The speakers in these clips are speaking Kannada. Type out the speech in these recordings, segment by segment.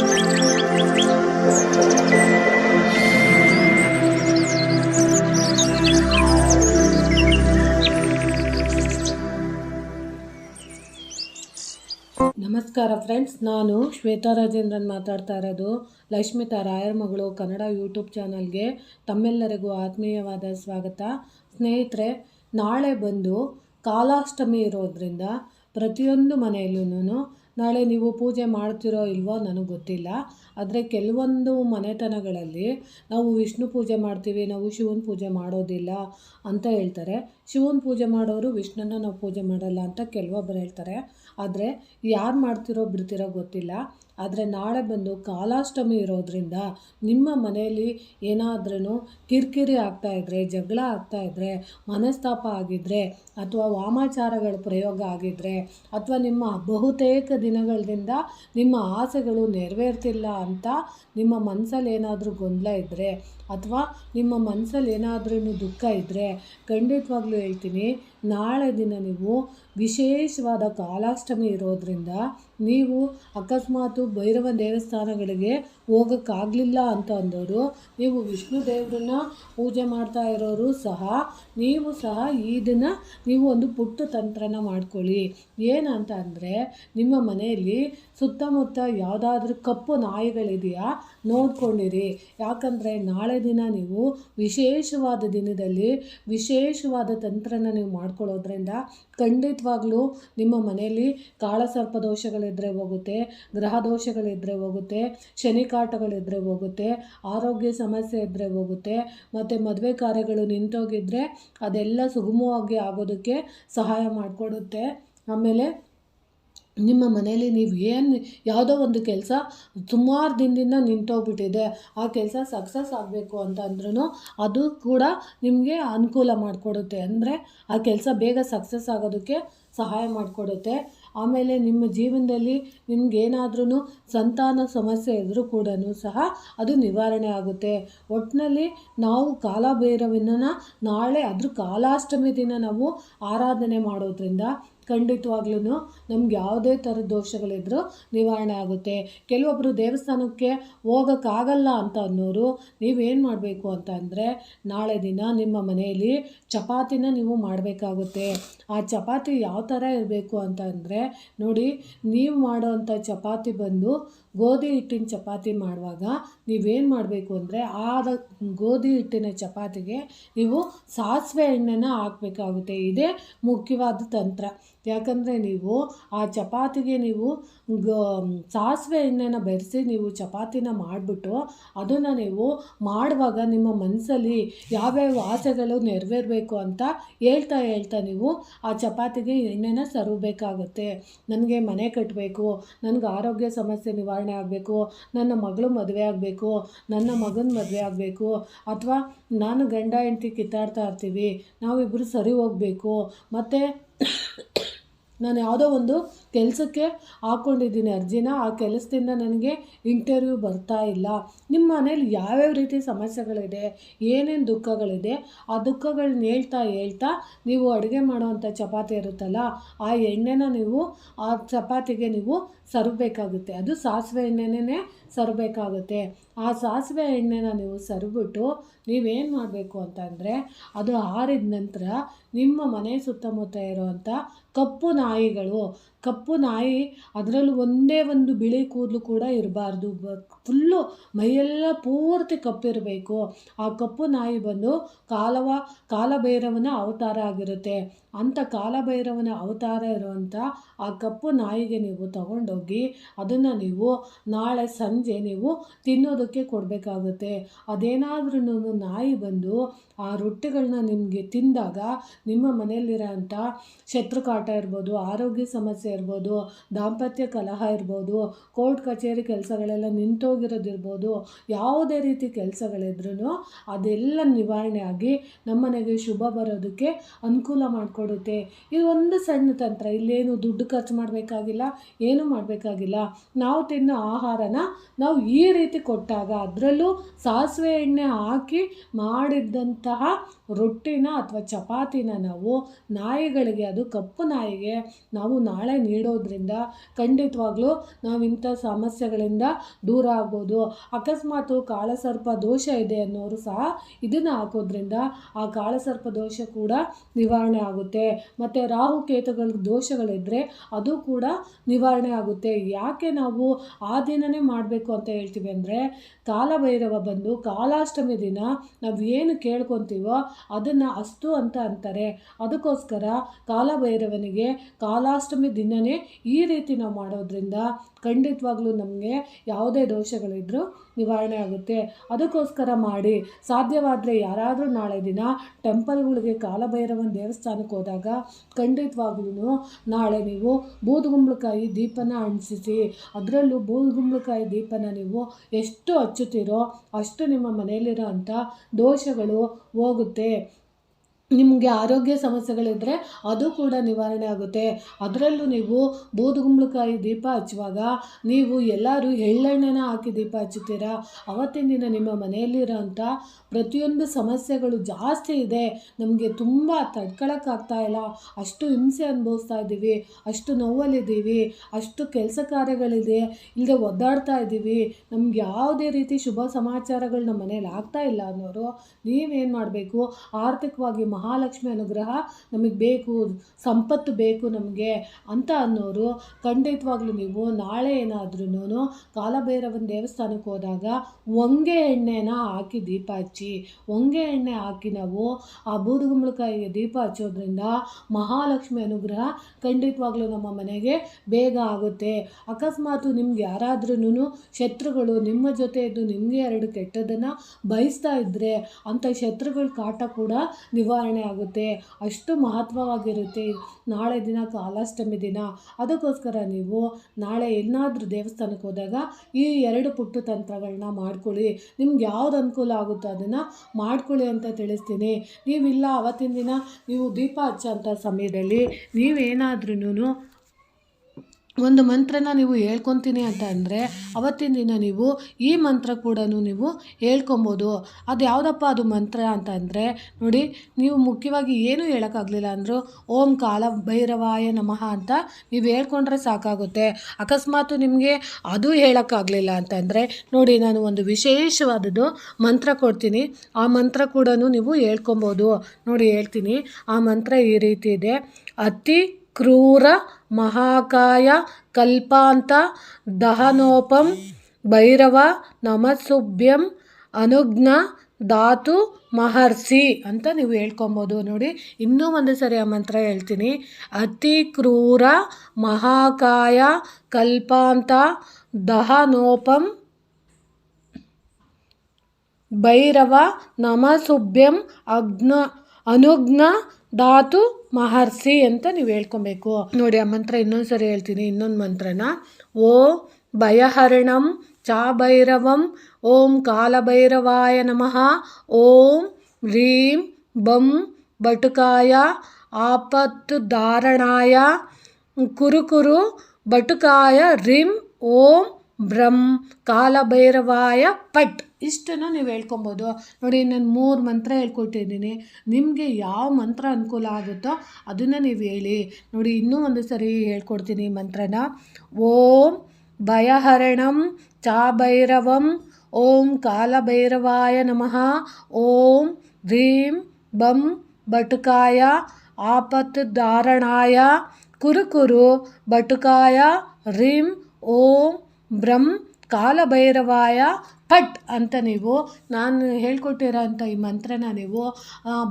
ನಮಸ್ಕಾರ ಫ್ರೆಂಡ್ಸ್, ನಾನು ಶ್ವೇತಾ ರಾಜೇಂದ್ರನ್ ಮಾತಾಡ್ತಾ ಇರೋದು. ಲಕ್ಷ್ಮಿತಾ ರಾಯರ್ ಮಗಳು ಕನ್ನಡ ಯೂಟ್ಯೂಬ್ ಚಾನಲ್ಗೆ ತಮ್ಮೆಲ್ಲರಿಗೂ ಆತ್ಮೀಯವಾದ ಸ್ವಾಗತ. ಸ್ನೇಹಿತರೆ, ನಾಳೆ ಬಂದು ಕಾಲಾಷ್ಟಮಿ ಇರೋದ್ರಿಂದ ಪ್ರತಿಯೊಂದು ಮನೆಯಲ್ಲೂ ನಾಳೆ ನೀವು ಪೂಜೆ ಮಾಡ್ತಿರೋ ಇಲ್ವೋ ನನಗೆ ಗೊತ್ತಿಲ್ಲ. ಆದರೆ ಕೆಲವೊಂದು ಮನೆತನಗಳಲ್ಲಿ ನಾವು ವಿಷ್ಣು ಪೂಜೆ ಮಾಡ್ತೀವಿ, ನಾವು ಶಿವನ ಪೂಜೆ ಮಾಡೋದಿಲ್ಲ ಅಂತ ಹೇಳ್ತಾರೆ. ಶಿವನ ಪೂಜೆ ಮಾಡೋರು ವಿಷ್ಣುನ ನಾವು ಪೂಜೆ ಮಾಡಲ್ಲ ಅಂತ ಕೆಲವೊಬ್ಬರು ಹೇಳ್ತಾರೆ. ಆದರೆ ಯಾರು ಮಾಡ್ತಿರೋ ಬಿಡ್ತಿರೋ ಗೊತ್ತಿಲ್ಲ. ಆದರೆ ನಾಳೆ ಬಂದು ಕಾಲಾಷ್ಟಮಿ ಇರೋದ್ರಿಂದ ನಿಮ್ಮ ಮನೆಯಲ್ಲಿ ಏನಾದ್ರೂ ಕಿರಿಕಿರಿ ಆಗ್ತಾಯಿದ್ರೆ ಜಗಳ ಆಗ್ತಾಯಿದ್ರೆ ಮನಸ್ತಾಪ ಆಗಿದ್ದರೆ ಅಥವಾ ವಾಮಾಚಾರಗಳ ಪ್ರಯೋಗ ಆಗಿದ್ದರೆ ಅಥವಾ ನಿಮ್ಮ ಬಹುತೇಕ ದಿನಗಳಿಂದ ನಿಮ್ಮ ಆಸೆಗಳು ನೆರವೇರ್ತಿಲ್ಲ ಅಂತ ನಿಮ್ಮ ಮನಸ್ಸಲ್ಲಿ ಏನಾದರೂ ಗೊಂದಲ ಇದ್ದರೆ ಅಥವಾ ನಿಮ್ಮ ಮನಸ್ಸಲ್ಲಿ ಏನಾದ್ರೂ ದುಃಖ ಇದ್ದರೆ ಖಂಡಿತವಾಗ್ಲೂ ಹೇಳ್ತೀನಿ ನಾಳೆ ದಿನ ನೀವು ವಿಶೇಷವಾದ ಕಾಲಾಷ್ಟಮಿ ಇರೋದರಿಂದ ನೀವು ಅಕಸ್ಮಾತು ಭೈರವ ದೇವಸ್ಥಾನಗಳಿಗೆ ಹೋಗೋಕ್ಕಾಗಲಿಲ್ಲ ಅಂತ ಅಂದವರು ನೀವು ವಿಷ್ಣು ದೇವರನ್ನ ಪೂಜೆ ಮಾಡ್ತಾ ಇರೋರು ಸಹ, ನೀವು ಸಹ ಈ ದಿನ ನೀವು ಒಂದು ಪುಟ್ಟ ತಂತ್ರನ ಮಾಡ್ಕೊಳ್ಳಿ. ಏನಂತ ಅಂದರೆ ನಿಮ್ಮ ಮನೆಯಲ್ಲಿ ಸುತ್ತಮುತ್ತ ಯಾವುದಾದ್ರೂ ಕಪ್ಪು ನಾಯಿಗಳಿದೆಯಾ ನೋಡ್ಕೊಂಡಿರಿ. ಯಾಕಂದರೆ ನಾಳೆ ದಿನ ನೀವು ವಿಶೇಷವಾದ ದಿನದಲ್ಲಿ ವಿಶೇಷವಾದ ತಂತ್ರನ ನೀವು ಮಾಡ್ಕೊಳ್ಳೋದ್ರಿಂದ ಖಂಡಿತವಾಗ್ಲೂ ನಿಮ್ಮ ಮನೆಯಲ್ಲಿ ಕಾಳಸರ್ಪ ದೋಷಗಳಿದ್ದರೆ ಹೋಗುತ್ತೆ, ಗ್ರಹ ದೋಷಗಳಿದ್ದರೆ ಹೋಗುತ್ತೆ ಶನಿ ಕಾಟಗಳಿದ್ದರೆ ಹೋಗುತ್ತೆ, ಆರೋಗ್ಯ ಸಮಸ್ಯೆ ಇದ್ದರೆ ಹೋಗುತ್ತೆ, ಮತ್ತು ಮದುವೆ ಕಾರ್ಯಗಳು ನಿಂತೋಗಿದ್ದರೆ ಅದೆಲ್ಲ ಸುಗಮವಾಗಿ ಆಗೋದಕ್ಕೆ ಸಹಾಯ ಮಾಡಿಕೊಡುತ್ತೆ. ಆಮೇಲೆ ನಿಮ್ಮ ಮನೆಯಲ್ಲಿ ನೀವು ಏನು ಯಾವುದೋ ಒಂದು ಕೆಲಸ ಸುಮಾರು ದಿನದಿಂದ ನಿಂತೋಗ್ಬಿಟ್ಟಿದೆ, ಆ ಕೆಲಸ ಸಕ್ಸಸ್ ಆಗಬೇಕು ಅಂತ ಅಂದ್ರೂ ಅದು ಕೂಡ ನಿಮಗೆ ಅನುಕೂಲ ಮಾಡಿಕೊಡುತ್ತೆ. ಅಂದರೆ ಆ ಕೆಲಸ ಬೇಗ ಸಕ್ಸಸ್ ಆಗೋದಕ್ಕೆ ಸಹಾಯ ಮಾಡಿಕೊಡುತ್ತೆ. ಆಮೇಲೆ ನಿಮ್ಮ ಜೀವನದಲ್ಲಿ ನಿಮಗೇನಾದ್ರೂ ಸಂತಾನ ಸಮಸ್ಯೆ ಇದ್ದರೂ ಕೂಡ ಸಹ ಅದು ನಿವಾರಣೆ ಆಗುತ್ತೆ. ಒಟ್ಟಿನಲ್ಲಿ ನಾವು ಕಾಲಭೈರವನ ನಾಳೆ ಅದ್ರ ಕಾಲಾಷ್ಟಮಿ ದಿನ ನಾವು ಆರಾಧನೆ ಮಾಡೋದ್ರಿಂದ ಖಂಡಿತವಾಗ್ಲೂ ನಮ್ಗೆ ಯಾವುದೇ ಥರದ ದೋಷಗಳಿದ್ರೂ ನಿವಾರಣೆ ಆಗುತ್ತೆ. ಕೆಲವೊಬ್ಬರು ದೇವಸ್ಥಾನಕ್ಕೆ ಹೋಗೋಕ್ಕಾಗಲ್ಲ ಅಂತ ಅನ್ನೋರು ನೀವೇನು ಮಾಡಬೇಕು ಅಂತ ಅಂದರೆ ನಾಳೆ ದಿನ ನಿಮ್ಮ ಮನೆಯಲ್ಲಿ ಚಪಾತಿನ ನೀವು ಮಾಡಬೇಕಾಗುತ್ತೆ. ಆ ಚಪಾತಿ ಯಾವ ಥರ ಇರಬೇಕು ಅಂತ ನೋಡಿ, ನೀವು ಮಾಡೋವಂಥ ಚಪಾತಿ ಬಂದು ಗೋಧಿ ಹಿಟ್ಟಿನ ಚಪಾತಿ ಮಾಡುವಾಗ ನೀವೇನು ಮಾಡಬೇಕು ಅಂದರೆ ಆದ ಗೋಧಿ ಹಿಟ್ಟಿನ ಚಪಾತಿಗೆ ನೀವು ಸಾಸಿವೆ ಎಣ್ಣೆನ ಹಾಕಬೇಕಾಗುತ್ತೆ. ಇದೇ ಮುಖ್ಯವಾದ ತಂತ್ರ. ಯಾಕಂದರೆ ನೀವು ಆ ಚಪಾತಿಗೆ ನೀವು ಗ ಸಾಸಿವೆ ಎಣ್ಣೆನ ಬೆರೆಸಿ ನೀವು ಚಪಾತಿನ ಮಾಡಿಬಿಟ್ಟು ಅದನ್ನು ನೀವು ಮಾಡುವಾಗ ನಿಮ್ಮ ಮನಸ್ಸಲ್ಲಿ ಯಾವ್ಯಾವ ಆಸೆಗಳು ನೆರವೇರಬೇಕು ಅಂತ ಹೇಳ್ತಾ ಹೇಳ್ತಾ ನೀವು ಆ ಚಪಾತಿಗೆ ಎಣ್ಣೆನ ಸರಬೇಕಾಗುತ್ತೆ. ನನಗೆ ಮನೆ ಕಟ್ಟಬೇಕು ನನಗೆ ಆರೋಗ್ಯ ಸಮಸ್ಯೆ ನಿವಾರಣೆ ಆಗಬೇಕು, ನನ್ನ ಮಗಳು ಮದುವೆ ಆಗಬೇಕು, ನನ್ನ ಮಗನ ಮದುವೆ ಆಗಬೇಕು, ಅಥವಾ ನಾನು ಗಂಡ ಹೆಂಡತಿ ಕಿತ್ತಾಡ್ತಾ ಇರ್ತೀವಿ ನಾವಿಬ್ಬರು ಸರಿ ಹೋಗಬೇಕು, ಮತ್ತು ನಾನು ಯಾವುದೋ ಒಂದು ಕೆಲಸಕ್ಕೆ ಹಾಕ್ಕೊಂಡಿದ್ದೀನಿ ಅರ್ಜಿನ, ಆ ಕೆಲಸದಿಂದ ನನಗೆ ಇಂಟರ್ವ್ಯೂ ಬರ್ತಾ ಇಲ್ಲ. ನಿಮ್ಮ ಮನೇಲಿ ಯಾವ್ಯಾವ ರೀತಿ ಸಮಸ್ಯೆಗಳಿದೆ, ಏನೇನು ದುಃಖಗಳಿದೆ, ಆ ದುಃಖಗಳನ್ನ ಹೇಳ್ತಾ ಹೇಳ್ತಾ ನೀವು ಅಡುಗೆ ಮಾಡುವಂಥ ಚಪಾತಿ ಇರುತ್ತಲ್ಲ, ಆ ಎಣ್ಣೆನ ನೀವು, ಆ ಚಪಾತಿಗೆ ನೀವು ಸರಬೇಕಾಗುತ್ತೆ. ಅದು ಸಾಸಿವೆ ಎಣ್ಣೆನೇ ಸರಬೇಕಾಗುತ್ತೆ. ಆ ಸಾಸಿವೆ ಎಣ್ಣೆನ ನೀವು ಸರಿಬಿಟ್ಟು ನೀವೇನು ಮಾಡಬೇಕು ಅಂತಂದರೆ ಅದು ಆರಿದ ನಂತರ ನಿಮ್ಮ ಮನೆ ಸುತ್ತಮುತ್ತ ಇರುವಂಥ ಕಪ್ಪು ನಾಯಿಗಳು, ಕಪ್ಪು ನಾಯಿ ಅದರಲ್ಲೂ ಒಂದೇ ಒಂದು ಬಿಳಿ ಕೂದಲು ಕೂಡ ಇರಬಾರ್ದು. ಫುಲ್ಲು ಮೈಯೆಲ್ಲ ಪೂರ್ತಿ ಕಪ್ಪಿರಬೇಕು. ಆ ಕಪ್ಪು ನಾಯಿ ಬಂದು ಕಾಲವ, ಕಾಲಭೈರವನ ಅವತಾರ ಆಗಿರುತ್ತೆ. ಅಂಥ ಕಾಲಭೈರವನ ಅವತಾರ ಇರುವಂಥ ಆ ಕಪ್ಪು ನಾಯಿಗೆ ನೀವು ತಗೊಂಡೋಗಿ ಅದನ್ನು ನೀವು ನಾಳೆ ಸಂಜೆ ನೀವು ತಿನ್ನೋದಕ್ಕೆ ಕೊಡಬೇಕಾಗುತ್ತೆ. ಅದೇನಾದ್ರೂ ನಾಯಿ ಬಂದು ಆ ರೊಟ್ಟಿಗಳನ್ನ ನಿಮಗೆ ತಿಂದಾಗ ನಿಮ್ಮ ಮನೆಯಲ್ಲಿರೋಂಥ ಶತ್ರುಕಾಟ ಇರ್ಬೋದು, ಆರೋಗ್ಯ ಸಮಸ್ಯೆ ಇರ್ಬೋದು, ದಾಂಪತ್ಯ ಕಲಹ ಇರ್ಬೋದು, ಕೋರ್ಟ್ ಕಚೇರಿ ಕೆಲಸಗಳೆಲ್ಲ ನಿಂತೋಗಿರೋದಿರ್ಬೋದು ಯಾವುದೇ ರೀತಿ ಕೆಲಸಗಳಿದ್ರೂ ಅದೆಲ್ಲ ನಿವಾರಣೆ ಆಗಿ ನಮ್ಮನೆಗೆ ಶುಭ ಬರೋದಕ್ಕೆ ಅನುಕೂಲ ಮಾಡಿಕೊಡುತ್ತೆ. ಇದು ಒಂದು ಸಣ್ಣ ತಂತ್ರ, ಇಲ್ಲೇನು ದುಡ್ಡು ಖರ್ಚು ಮಾಡಬೇಕಾಗಿಲ್ಲ, ಏನೂ ಮಾಡಬೇಕಾಗಿಲ್ಲ. ನಾವು ತಿನ್ನೋ ಆಹಾರನ ನಾವು ಈ ರೀತಿ ಕೊಟ್ಟಾಗ ಅದರಲ್ಲೂ ಸಾಸಿವೆ ಎಣ್ಣೆ ಹಾಕಿ ಮಾಡಿದ್ದಂತಹ ರೊಟ್ಟಿನ ಅಥವಾ ಚಪಾತಿನ ನಾವು ನಾಯಿಗಳಿಗೆ, ಅದು ಕಪ್ಪು ನಾಯಿಗೆ ನಾವು ನಾಳೆ ನೀಡೋದ್ರಿಂದ ಖಂಡಿತವಾಗ್ಲೂ ನಾವು ಇಂಥ ಸಮಸ್ಯೆಗಳಿಂದ ದೂರ ಆಗ್ಬೋದು. ಅಕಸ್ಮಾತು ಕಾಳಸರ್ಪ ದೋಷ ಇದೆ ಅನ್ನೋರು ಸಹ ಇದನ್ನು ಹಾಕೋದ್ರಿಂದ ಆ ಕಾಳಸರ್ಪ ದೋಷ ಕೂಡ ನಿವಾರಣೆ ಆಗುತ್ತೆ. ಮತ್ತು ರಾಹುಕೇತುಗಳ ದೋಷಗಳಿದ್ದರೆ ಅದು ಕೂಡ ನಿವಾರಣೆ ಆಗುತ್ತೆ. ಯಾಕೆ ನಾವು ಆ ದಿನವೇ ಮಾಡಬೇಕು ಅಂತ ಹೇಳ್ತೀವಿ ಅಂದರೆ, ಕಾಲಭೈರವ ಬಂದು ಕಾಲಾಷ್ಟಮಿ ದಿನ ನಾವು ಏನು ಕೇಳ್ಕೊತೀವೋ ಅದನ್ನು ಅಸ್ತು ಅಂತ ಅಂತಾರೆ. ಅದಕ್ಕೋಸ್ಕರ ಕಾಲಭೈರವನಿಗೆ ಕಾಲಾಷ್ಟಮಿ ದಿನವೇ ಈ ರೀತಿ ನಾವು ಮಾಡೋದ್ರಿಂದ ಖಂಡಿತವಾಗ್ಲೂ ನಮಗೆ ಯಾವುದೇ ದೋಷಗಳಿದ್ದರೂ ನಿವಾರಣೆ ಆಗುತ್ತೆ. ಅದಕ್ಕೋಸ್ಕರ ಮಾಡಿ. ಸಾಧ್ಯವಾದರೆ ಯಾರಾದರೂ ನಾಳೆ ದಿನ ಟೆಂಪಲ್ಗಳಿಗೆ ಕಾಲಭೈರವನ ದೇವಸ್ಥಾನಕ್ಕೆ ಹೋದಾಗ ಖಂಡಿತವಾಗ್ಲೂ ನಾಳೆ ನೀವು ಬೂದುಗುಂಬಳಕಾಯಿ ದೀಪನ ಅಂಟಿಸಿ, ಅದರಲ್ಲೂ ಬೂದುಗುಂಬಳಕಾಯಿ ದೀಪನ ನೀವು ಎಷ್ಟು ಹಚ್ಚುತ್ತೀರೋ ಅಷ್ಟು ನಿಮ್ಮ ಮನೆಯಲ್ಲಿರೋ ಅಂಥ ದೋಷಗಳು ಹೋಗುತ್ತೆ. ನಿಮಗೆ ಆರೋಗ್ಯ ಸಮಸ್ಯೆಗಳಿದ್ದರೆ ಅದು ಕೂಡ ನಿವಾರಣೆ ಆಗುತ್ತೆ. ಅದರಲ್ಲೂ ನೀವು ಬೂದುಗುಂಬಳಕಾಯಿ ದೀಪ ಹಚ್ಚುವಾಗ ನೀವು ಎಲ್ಲರೂ ಎಳ್ಳೆಣ್ಣೆನ ಹಾಕಿ ದೀಪ ಹಚ್ಚುತ್ತೀರಾ? ಅವತ್ತಿನ ದಿನ ನಿಮ್ಮ ಮನೆಯಲ್ಲಿರೋಂಥ ಪ್ರತಿಯೊಂದು ಸಮಸ್ಯೆಗಳು ಜಾಸ್ತಿ ಇದೆ. ನಮಗೆ ತುಂಬ ತಡ್ಕೊಳಕ್ಕಾಗ್ತಾ ಇಲ್ಲ. ಅಷ್ಟು ಹಿಂಸೆ ಅನುಭವಿಸ್ತಾ ಇದ್ದೀವಿ. ಅಷ್ಟು ನೋವಲ್ಲಿದ್ದೀವಿ. ಅಷ್ಟು ಕೆಲಸ ಕಾರ್ಯಗಳಿದೆ. ಇಲ್ಲದೆ ಒದ್ದಾಡ್ತಾ ಇದ್ದೀವಿ. ನಮ್ಗೆ ಯಾವುದೇ ರೀತಿ ಶುಭ ಸಮಾಚಾರಗಳು ನಮ್ಮ ಮನೇಲಿ ಆಗ್ತಾ ಇಲ್ಲ ಅನ್ನೋರು ನೀವೇನು ಮಾಡಬೇಕು? ಆರ್ಥಿಕವಾಗಿ ಮಹಾಲಕ್ಷ್ಮಿ ಅನುಗ್ರಹ ನಮಗೆ ಬೇಕು, ಸಂಪತ್ತು ಬೇಕು ನಮಗೆ ಅಂತ ಅನ್ನೋರು ಖಂಡಿತವಾಗ್ಲೂ ನೀವು ನಾಳೆ ಏನಾದ್ರೂ ಕಾಲಭೈರವನ ದೇವಸ್ಥಾನಕ್ಕೆ ಹೋದಾಗ ಹೊಂಗೆ ಎಣ್ಣೆನ ಹಾಕಿ ದೀಪ ಹಚ್ಚಿ ಹೊಂಗೆ ಎಣ್ಣೆ ಹಾಕಿ ನಾವು ಆ ಬೂದುಗುಂಬಳಕಾಯಿಗೆ ದೀಪ ಹಚ್ಚೋದ್ರಿಂದ ಮಹಾಲಕ್ಷ್ಮಿ ಅನುಗ್ರಹ ಖಂಡಿತವಾಗ್ಲೂ ನಮ್ಮ ಮನೆಗೆ ಬೇಗ ಆಗುತ್ತೆ. ಅಕಸ್ಮಾತ್ ನಿಮ್ಗೆ ಯಾರಾದ್ರೂ ಶತ್ರುಗಳು ನಿಮ್ಮ ಜೊತೆ ಇದ್ದು ನಿಮಗೆ ಎರಡು ಕೆಟ್ಟದನ್ನು ಬಯಸ್ತಾ ಇದ್ದರೆ ಅಂಥ ಶತ್ರುಗಳ ಕಾಟ ಕೂಡ ನಿವಾರಣೆ ಆಗುತ್ತೆ, ಅಷ್ಟು ಮಹತ್ವವಾಗಿರುತ್ತೆ ನಾಳೆ ದಿನ ಕಾಲಾಷ್ಟಮಿ ದಿನ. ಅದಕ್ಕೋಸ್ಕರ ನೀವು ನಾಳೆ ಎಲ್ಲಾದರೂ ದೇವಸ್ಥಾನಕ್ಕೆ ಹೋದಾಗ ಈ ಎರಡು ಪುಟ್ಟು ತಂತ್ರಗಳನ್ನ ಮಾಡ್ಕೊಳ್ಳಿ. ನಿಮ್ಗೆ ಯಾವ್ದು ಅನುಕೂಲ ಆಗುತ್ತೋ ಅದನ್ನು ಮಾಡ್ಕೊಳ್ಳಿ ಅಂತ ತಿಳಿಸ್ತೀನಿ. ನೀವಿಲ್ಲ, ಅವತ್ತಿನ ದಿನ ನೀವು ದೀಪ ಹಚ್ಚೋಂಥ ಸಮಯದಲ್ಲಿ ನೀವೇನಾದ್ರೂ ಒಂದು ಮಂತ್ರನ ನೀವು ಹೇಳ್ಕೊತೀನಿ ಅಂತ ಅಂದರೆ ಅವತ್ತಿನ ದಿನ ನೀವು ಈ ಮಂತ್ರ ಕೂಡ ನೀವು ಹೇಳ್ಕೊಬೋದು. ಅದು ಯಾವುದಪ್ಪ ಅದು ಮಂತ್ರ ಅಂತ ಅಂದರೆ ನೋಡಿ, ನೀವು ಮುಖ್ಯವಾಗಿ ಏನೂ ಹೇಳೋಕ್ಕಾಗಲಿಲ್ಲ ಅಂದರೂ ಓಂ ಕಾಲ ಭೈರವಾಯ ನಮಃ ಅಂತ ನೀವು ಹೇಳ್ಕೊಂಡ್ರೆ ಸಾಕಾಗುತ್ತೆ. ಅಕಸ್ಮಾತ್ ನಿಮಗೆ ಅದು ಹೇಳೋಕ್ಕಾಗಲಿಲ್ಲ ಅಂತಂದರೆ ನೋಡಿ, ನಾನು ಒಂದು ವಿಶೇಷವಾದದ್ದು ಮಂತ್ರ ಕೊಡ್ತೀನಿ. ಆ ಮಂತ್ರ ಕೂಡ ನೀವು ಹೇಳ್ಕೊಬೋದು. ನೋಡಿ, ಹೇಳ್ತೀನಿ. ಆ ಮಂತ್ರ ಈ ರೀತಿ ಇದೆ. ಅತಿ ಕ್ರೂರ ಮಹಾಕಾಯ ಕಲ್ಪಾಂತ ದಹನೋಪಂ ಭೈರವ ನಮಸುಭ್ಯಂ ಅನುಜ್ಞ ಧಾತು ಮಹರ್ಷಿ ಅಂತ ನೀವು ಹೇಳ್ಕೊಬೋದು ನೋಡಿ. ಇನ್ನೂ ಒಂದು ಸರಿ ಆ ಮಂತ್ರ ಹೇಳ್ತೀನಿ. ಅತಿ ಕ್ರೂರ ಮಹಾಕಾಯ ಕಲ್ಪಾಂತ ದಹನೋಪಂ ಭೈರವ ನಮಸುಭ್ಯಂ ಅಗ್ನ ಅನುಜ್ಞ ಧಾತು ಮಹರ್ಷಿ ಅಂತ ನೀವು ಹೇಳ್ಕೊಬೇಕು. ನೋಡಿ, ಆ ಮಂತ್ರ ಇನ್ನೊಂದು ಸರಿ ಹೇಳ್ತೀನಿ, ಇನ್ನೊಂದು ಮಂತ್ರನ. ಓ ಭಯಹರಣಂ ಚಾಭೈರವಂ ಓಂ ಕಾಲಭೈರವಾಯ ನಮಃ, ಓಂ ಹ್ರೀಂ ಬಂ ಬಟುಕಾಯ, ಆಪತ್ತು ಧಾರಣಾಯ, ಕುರುಕುರು ಬಟುಕಾಯ, ರಿಂ ಓಂ ಬ್ರಂ ಕಾಲಭೈರವಾಯ ಪಟ್. ಇಷ್ಟನ್ನು ನೀವು ಹೇಳ್ಕೊಬೋದು. ನೋಡಿ ನಾನು ಮೂರು ಮಂತ್ರ ಹೇಳ್ಕೊಟ್ಟಿದ್ದೀನಿ. ನಿಮಗೆ ಯಾವ ಮಂತ್ರ ಅನುಕೂಲ ಆಗುತ್ತೋ ಅದನ್ನು ನೀವು ಹೇಳಿ. ನೋಡಿ, ಇನ್ನೂ ಒಂದು ಸರಿ ಹೇಳ್ಕೊಡ್ತೀನಿ ಮಂತ್ರನ. ಓಂ ಭಯಹರಣಂ ಚಾಭೈರವಂ ಓಂ ಕಾಲಭೈರವಾಯ ನಮಃ, ಓಂ ಭ್ರೀಂ ಬಂ ಬಟುಕಾಯ, ಆಪತ್ ಧಾರಣಾಯ, ಕುರುಕುರು ಬಟುಕಾಯ, ರಿಂ ಓಂ ಬ್ರಂ ಕಾಲಭೈರವಾಯ ಪಟ್ ಅಂತ ನೀವು, ನಾನು ಹೇಳ್ಕೊಟ್ಟಿರೋ ಅಂಥ ಈ ಮಂತ್ರನ ನೀವು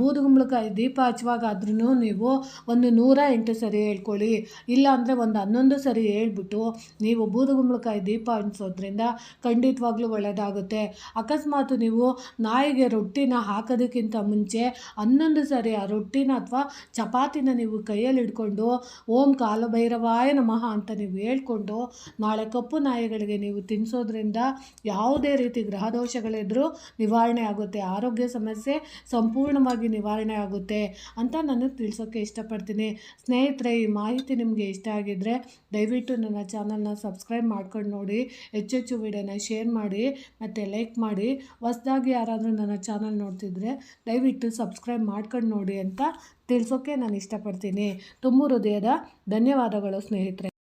ಬೂದುಗುಂಬಳಕಾಯಿ ದೀಪ ಹಚ್ಚುವಾಗಾದ್ರೂ ನೀವು ಒಂದು ನೂರ ಎಂಟು ಸರಿ ಹೇಳ್ಕೊಳ್ಳಿ. ಇಲ್ಲ ಅಂದರೆ ಒಂದು ಹನ್ನೊಂದು ಸರಿ ಹೇಳ್ಬಿಟ್ಟು ನೀವು ಬೂದುಗುಂಬಳಕಾಯಿ ದೀಪ ಅಂಟಿಸೋದ್ರಿಂದ ಖಂಡಿತವಾಗ್ಲೂ ಒಳ್ಳೆಯದಾಗುತ್ತೆ ಅಕಸ್ಮಾತ್ ನೀವು ನಾಯಿಗೆ ರೊಟ್ಟಿನ ಹಾಕೋದಕ್ಕಿಂತ ಮುಂಚೆ ಹನ್ನೊಂದು ಸರಿ ಆ ರೊಟ್ಟಿನ ಅಥವಾ ಚಪಾತಿನ ನೀವು ಕೈಯಲ್ಲಿ ಹಿಡ್ಕೊಂಡು, ಓಂ ಕಾಲಭೈರವಾಯ ನಮಃ ಅಂತ ನೀವು ಹೇಳ್ಕೊಂಡು ನಾಳೆ ಕಪ್ಪು ನಾಯಿಗಳಿಗೆ ನೀವು ತಿನ್ನಿಸೋದ್ರಿಂದ ಯಾವುದೇ ರೀತಿ ಗ್ರಹ ದೋಷಗಳಿದ್ರೂ ನಿವಾರಣೆ ಆಗುತ್ತೆ. ಆರೋಗ್ಯ ಸಮಸ್ಯೆ ಸಂಪೂರ್ಣವಾಗಿ ನಿವಾರಣೆ ಆಗುತ್ತೆ ಅಂತ ನಾನು ತಿಳಿಸೋಕ್ಕೆ ಇಷ್ಟಪಡ್ತೀನಿ. ಸ್ನೇಹಿತರೆ, ಈ ಮಾಹಿತಿ ನಿಮಗೆ ಇಷ್ಟ ಆಗಿದ್ದರೆ ದಯವಿಟ್ಟು ನನ್ನ ಚಾನಲ್ನ ಸಬ್ಸ್ಕ್ರೈಬ್ ಮಾಡ್ಕೊಂಡು ನೋಡಿ. ಹೆಚ್ಚೆಚ್ಚು ವಿಡಿಯೋನ ಶೇರ್ ಮಾಡಿ ಮತ್ತು ಲೈಕ್ ಮಾಡಿ. ಹೊಸ್ದಾಗಿ ಯಾರಾದರೂ ನನ್ನ ಚಾನಲ್ ನೋಡ್ತಿದ್ರೆ ದಯವಿಟ್ಟು ಸಬ್ಸ್ಕ್ರೈಬ್ ಮಾಡ್ಕೊಂಡು ನೋಡಿ ಅಂತ ತಿಳಿಸೋಕ್ಕೆ ನಾನು ಇಷ್ಟಪಡ್ತೀನಿ. ತುಂಬ ಹೃದಯದ ಧನ್ಯವಾದಗಳು ಸ್ನೇಹಿತರೆ.